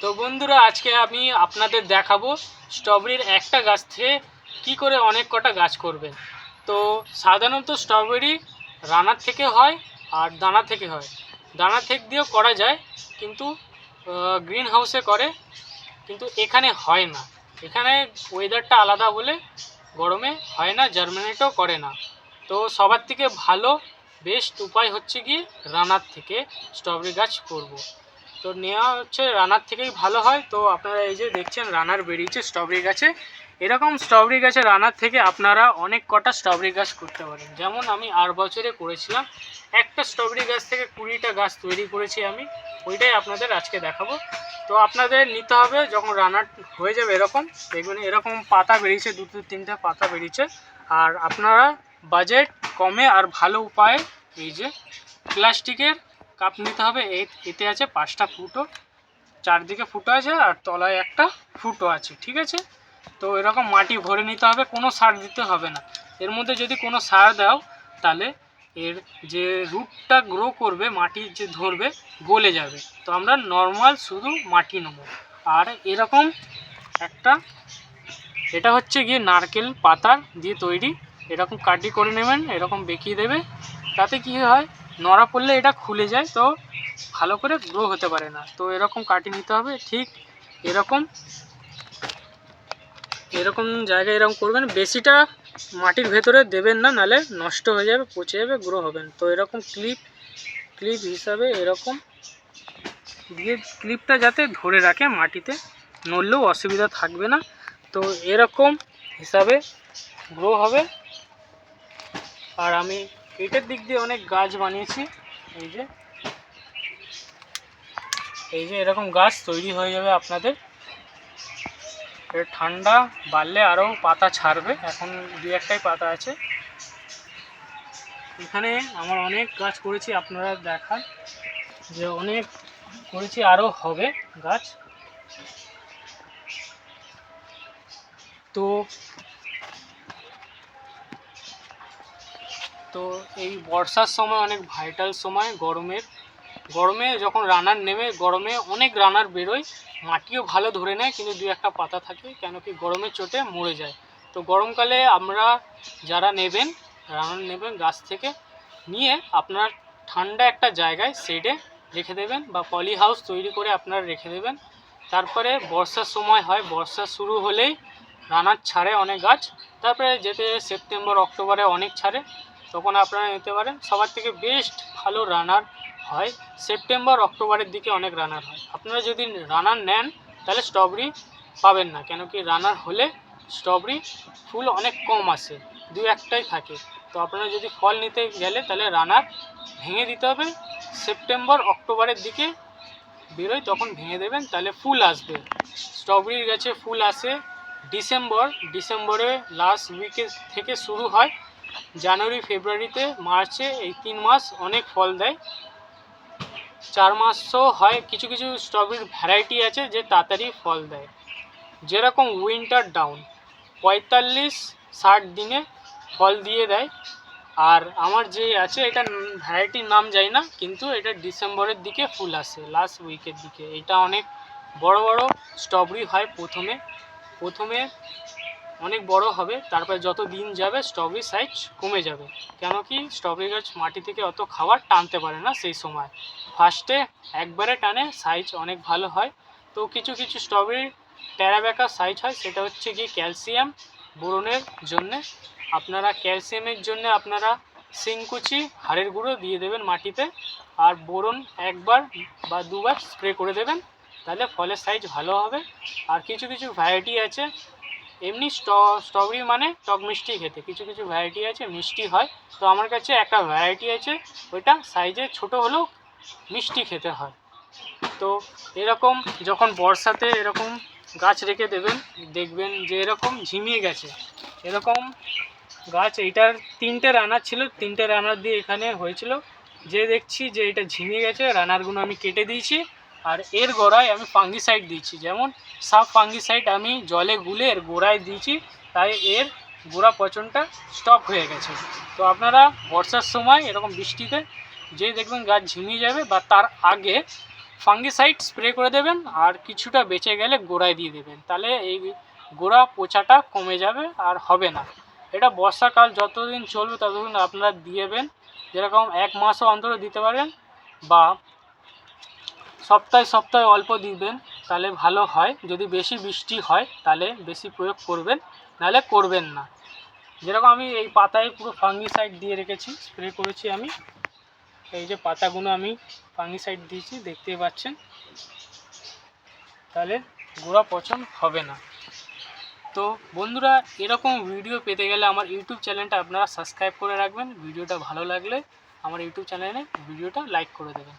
তো বন্ধুরা, আজকে আমি আপনাদের দেখাবো স্ট্রবেরির একটা গাছ থেকে কি করে অনেক কটা গাছ করবেন তো সাধারণত স্ট্রবেরি রানার থেকে হয় আর দানা থেকে হয়। দানা থেকে দিয়েও করা যায়, কিন্তু গ্রিন হাউসে করে, কিন্তু এখানে হয় না। এখানে ওয়েদারটা আলাদা বলে গরমে হয় না জার্মিনেটও করে না। তো সবার থেকে ভালো, বেস্ট উপায় হচ্ছে কি রানার থেকে স্ট্রবেরি গাছ করব। তো নেওয়া হচ্ছে রানার থেকেই ভালো হয়। তো আপনারা এই যে দেখছেন, রানার বেরিয়েছে স্ট্রবেরি গাছে। এরকম স্ট্রবেরি গাছে রানার থেকে আপনারা অনেক কটা স্ট্রবেরি গাছ করতে পারেন। যেমন আমি আর বছরে করেছিলাম। একটা স্ট্রবেরি গাছ থেকে কুড়িটা গাছ তৈরি করেছি আমি। ওইটাই আপনাদের আজকে দেখাবো। তো আপনাদের নিতে হবে, যখন রানার হয়ে যাবে এরকম, দেখবেন এরকম পাতা বেরিয়েছে, দুটো তিনটে পাতা বেরিয়েছে। আর আপনারা বাজেট কমে আর ভালো উপায়ে এই যে প্লাস্টিকের কাপ নিতে হবে। এতে আছে পাঁচটা ফুটো। চারদিকে ফুটো আছে আর তলায় একটা ফুটো আছে, ঠিক আছে? তো এরকম মাটি ভরে নিতে হবে, কোনো সার দিতে হবে না। এর মধ্যে যদি কোনো সার দাও, তাহলে এর যে রুটটা গ্রো করবে, মাটি যে ধরবে, গলে যাবে। তো আমরা নর্মাল শুধু মাটি নেব। আর এরকম একটা, এটা হচ্ছে গিয়ে নারকেল পাতার দিয়ে তৈরি। এরকম কাটি করে নেবেন, এরকম বেঁকিয়ে দেবে। তাতে কি হয়? নড়া পড়লে এটা খুলে যায়, তো ভালো করে গ্রো হতে পারে না। তো এরকম কাটি নিতে হবে, ঠিক এরকম। এরকম জায়গায় এরকম করবেন, বেশিটা মাটির ভেতরে দেবেন না, নালে নষ্ট হয়ে যাবে, পচে যাবে গ্রো হবেন তো এরকম ক্লিপ ক্লিপ হিসাবে এরকম দিয়ে ক্লিপটা যাতে ধরে রাখে মাটিতে, নড়লেও অসুবিধা থাকবে না। তো এরকম হিসাবে গ্রো হবে। আর আমি এটার দিক দিয়ে অনেক গাছ বানিয়েছি। এই যে। এই যে এরকম গাছ তৈরি হয়ে যাবে আপনাদের। ঠান্ডা বাড়লে আরও পাতা ছাড়বে। এখন দু একটাই পাতা আছে। এখানে আমার অনেক গাছ করেছি, আপনারা দেখান যে অনেক করেছি, আরও হবে গাছ। তো তো এই বর্ষার সময়, অনেক ভাইটাল সময়, গরমের। গরমে যখন রানার নেমে, গরমে অনেক রানার বেরোয়, মাটিও ভালো ধরে নেয়, কিন্তু দু একটা পাতা থাকে, কেন কি গরমের চোটে মরে যায়। তো গরমকালে আমরা যারা নেবেন, রানার নেবেন গাছ থেকে, নিয়ে আপনার ঠান্ডা একটা জায়গায় শেডে রেখে দেবেন বা পলি হাউস তৈরি করে আপনারা রেখে দেবেন। তারপরে বর্ষার সময় হয়, বর্ষা শুরু হলেই রানার ছাড়ে অনেক গাছ। তারপরে যেতে সেপ্টেম্বর অক্টোবরে অনেক ছাড়ে। তখন আপনারা নিতে পারেন। সবার থেকে বেস্ট ভালো রানার হয়। সেপ্টেম্বর অক্টোবরের দিকে অনেক রানার হয়। আপনারা যদি রানার নেন, তাহলে স্ট্রবেরি পাবেন না। কেন কি রানার হলে স্ট্রবেরি ফুল অনেক কম আসে। দু একটাই থাকে। তো আপনারা যদি ফল নিতে গেলে, তাহলে রানার ভেঙে দিতে হবে। সেপ্টেম্বর অক্টোবরের দিকে বেরোয়, তখন ভেঙে দেবেন, তাহলে ফুল আসবে। স্ট্রবেরির গাছে ফুল আসে। ডিসেম্বর ডিসেম্বরে লাস্ট উইকে থেকে শুরু হয়। জানুয়ারি, ফেব্রুয়ারিতে, মার্চে এই তিন মাস অনেক ফল দেয়। চার মাসও হয়, কিছু কিছু স্ট্রবেরির ভ্যারাইটি আছে যে তাড়াতাড়ি ফল দেয়। যেরকম উইন্টার ডাউন পঁয়তাল্লিশ, ষাট দিনে ফল দিয়ে দেয়। আর আমার যে আছে, এটা ভ্যারাইটির নাম যাই না, কিন্তু এটা ডিসেম্বরের দিকে ফুল আসে লাস্ট উইকের দিকে। এটা অনেক বড় বড় স্ট্রবেরি হয় প্রথমে। প্রথমে অনেক বড় হবে, তারপরে যত দিন যাবে স্ট্রবেরি সাইজ কমে যাবে। কেন কি স্ট্রবেরি গাছ মাটি থেকে অত খাবার টানতে পারে না সেই সময়। ফার্স্টে একবারে টানে সাইজ অনেক ভালো হয়। তো কিছু কিছু স্ট্রবেরি ট্যারাবেকা সাইজ হয়, সেটা হচ্ছে কি ক্যালসিয়াম বোরনের জন্যে। আপনারা ক্যালসিয়ামের জন্য আপনারা সিংকুচি হাড়ের গুঁড়ো দিয়ে দেবেন মাটিতে। আর বোরন একবার বা দুবার স্প্রে করে দেবেন, তাহলে ফলের সাইজ ভালো হবে। আর কিছু কিছু ভ্যারাইটি আছে এমনি স্ট্রবেরি মানে টক মিষ্টি খেতে। কিছু কিছু ভ্যারাইটি আছে, মিষ্টি হয়। তো আমার কাছে একটা ভ্যারাইটি আছে, ওইটা সাইজে ছোট হলেও মিষ্টি খেতে হয়। তো এরকম যখন বর্ষাতে এরকম গাছ রেখে দেবেন, দেখবেন যে এরকম ঝিমিয়ে গেছে। এরকম গাছ, এইটার তিনটে রানার ছিল, তিনটে রানার দিয়ে এখানে হয়েছিল। যে দেখছি যে এটা ঝিমিয়ে গেছে রানারগুলো আমি কেটে দিয়েছি। আর এর গোড়ায় আমি ফাঙ্গিসাইড দিয়েছি যেমন সাব ফাঙ্গিসাইড আমি জলে গুলে এর গোড়ায় দিয়েছি, তাই এর গোড়া পচনটা স্টপ হয়ে গেছে। তো আপনারা বর্ষার সময় এরকম বৃষ্টিতে যে দেখবেন গাছ ঝিমিয়ে যাবে বা তার আগে ফাঙ্গিসাইড স্প্রে করে দেবেন আর কিছুটা বেঁচে গেলে গোড়ায় দিয়ে দেবেন। তাহলে এই গোড়া পচাটা কমে যাবে আর হবে না। এটা বর্ষাকাল যতদিন চলবে ততদিন আপনারা দিয়েবেন যেরকম এক মাসও অন্তর দিতে পারেন বা সপ্তাহে সপ্তাহে অল্প দিবেন, তাহলে ভালো হয়। যদি বেশি বৃষ্টি হয়, তাহলে বেশি প্রয়োগ করবেন, নাহলে করবেন না। যেরকম আমি এই পাতায় পুরো ফাঙ্গিসাইড দিয়ে রেখেছি স্প্রে করেছি আমি। এই যে পাতাগুলো আমি ফাঙ্গিসাইড দিয়েছি, দেখতেই পাচ্ছেন। তাহলে গোড়া পচন হবে না। তো বন্ধুরা, এরকম ভিডিও পেতে গেলে আমার ইউটিউব চ্যানেলটা আপনারা সাবস্ক্রাইব করে রাখবেন। ভিডিওটা ভালো লাগলে আমার ইউটিউব চ্যানেলে ভিডিওটা লাইক করে দেবেন।